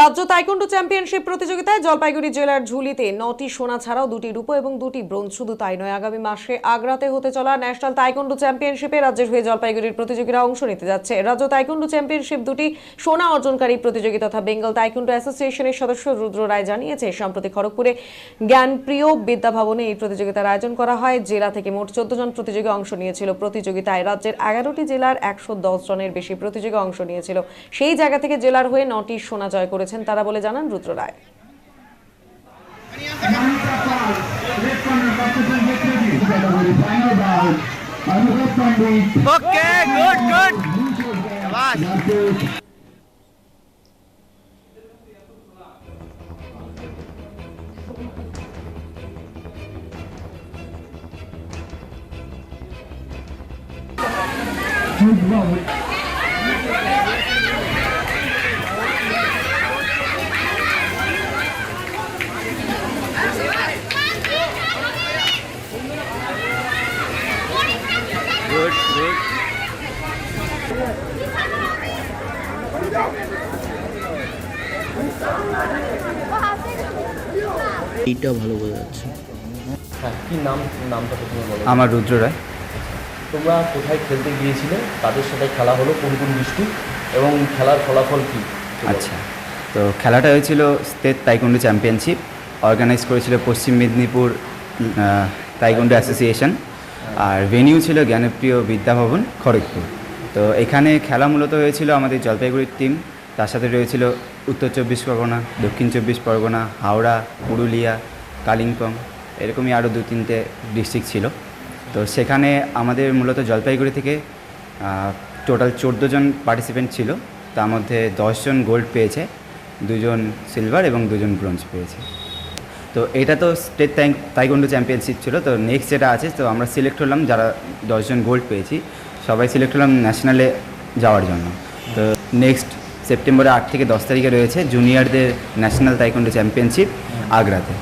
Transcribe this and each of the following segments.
রাজ্য তাইকুন্ডু চ্যাম্পিয়নশিপ প্রতিযোগিতায় জলপাইগুড়ি জেলার ঝুলিতে নটি সোনা ছাড়াও দুটি রূপো এবং দুটি ব্রোঞ্জ, শুধু তাই নয় আগামী মাসে আগ্রাতে হতে চলা ন্যাশনাল তাইকুন্ডু চ্যাম্পিয়নশিপে রাজ্যের হয়ে জলপাইগুড়ির প্রতিযোগীরা অংশ নিতে যাচ্ছে। রাজ্য তাইকুন্ডু চ্যাম্পিয়নশিপ দুটি সোনা অর্জনকারী প্রতিযোগী তথা বেঙ্গল তাইকন্ডো অ্যাসোসিয়েশনের সদস্য রুদ্র রায় জানিয়েছে, সম্প্রতি খড়গপুরে জ্ঞানপ্রিয় বিদ্যাভবনে এই প্রতিযোগিতার আয়োজন করা হয়। জেলা থেকে মোট চোদ্দ জন প্রতিযোগী অংশ নিয়েছিল প্রতিযোগিতায়। রাজ্যের এগারোটি জেলার একশো দশ জনের বেশি প্রতিযোগী অংশ নিয়েছিল। সেই জায়গা থেকে জেলার হয়ে নটি সোনা জয় করেছেন তারা বলে জানান Rudra Roy. good, good. Good. এইটা ভালো বোঝা যাচ্ছে। হ্যাঁ কি নাম নামটা প্রথমে বলো। আমার রুদ্র রায়। তোমরা কোথায় খেলতে গিয়েছিলে? তাদের সাথে খেলা হলো কোন কোন ডিস্ট্রিক্ট এবং খেলার ফলাফল কি? আচ্ছা তো খেলাটা হয়েছিল স্টেট তাইকুন্ডু চ্যাম্পিয়নশিপ। অর্গানাইজ করেছিল পশ্চিম মেদিনীপুর তাইকুন্ডু অ্যাসোসিয়েশন। আর ভেনিউ ছিল জ্ঞানপ্রিয় বিদ্যাভবন, খড়গপুর। তো এখানে খেলা মূলত হয়েছিল আমাদের জলপাইগুড়ির টিম তার সাথে রয়েছিল উত্তর চব্বিশ পরগনা, দক্ষিণ চব্বিশ পরগনা, হাওড়া, পুরুলিয়া, কালিম্পং, এরকমই আরও দু তিনটে ডিস্ট্রিক্ট ছিল। তো সেখানে আমাদের মূলত জলপাইগুড়ি থেকে টোটাল চোদ্দ জন পার্টিসিপেন্ট ছিল। তার মধ্যে দশজন গোল্ড পেয়েছে, দুজন সিলভার এবং দুজন ব্রোঞ্জ পেয়েছে। তো এটা তো স্টেট তাইকন্ডো চ্যাম্পিয়নশিপ ছিল, তো নেক্সট যেটা আছে, তো আমরা সিলেক্ট হলাম যারা দশজন গোল্ড পেয়েছি, সবাই সিলেক্ট হলাম ন্যাশনালে যাওয়ার জন্য। তো নেক্সট সেপ্টেম্বরে আট থেকে দশ তারিখে রয়েছে জুনিয়রদের ন্যাশনাল তাইকন্ডো চ্যাম্পিয়নশিপ আগ্রাতে।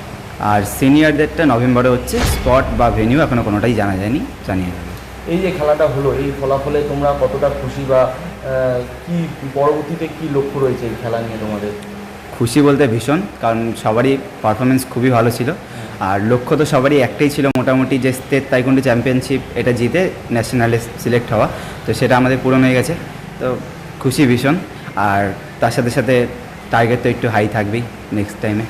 আর সিনিয়রদেরটা নভেম্বরে হচ্ছে স্পট বা ভেনিউ এখনও কোনোটাই জানা যায়নি, জানিয়ে দেবে। এই যে খেলাটা হলো, এই ফলাফলে তোমরা কতটা খুশি বা কি পরবর্তীতে কি লক্ষ্য রয়েছে এই খেলা নিয়ে তোমাদের? খুশি বলতে ভীষণ, কারণ সবারই পারফরমেন্স খুবই ভালো ছিল। আর লক্ষ্য তো সবারই একটাই ছিল মোটামুটি যে স্টেট তাইকুন্ডু চ্যাম্পিয়নশিপ এটা জিতে ন্যাশনালে সিলেক্ট হওয়া। তো সেটা আমাদের পূরণ হয়ে গেছে। তো খুশি ভীষণ। আর তার সাথে সাথে টার্গেট তো একটু হাই থাকবেই নেক্সট টাইমে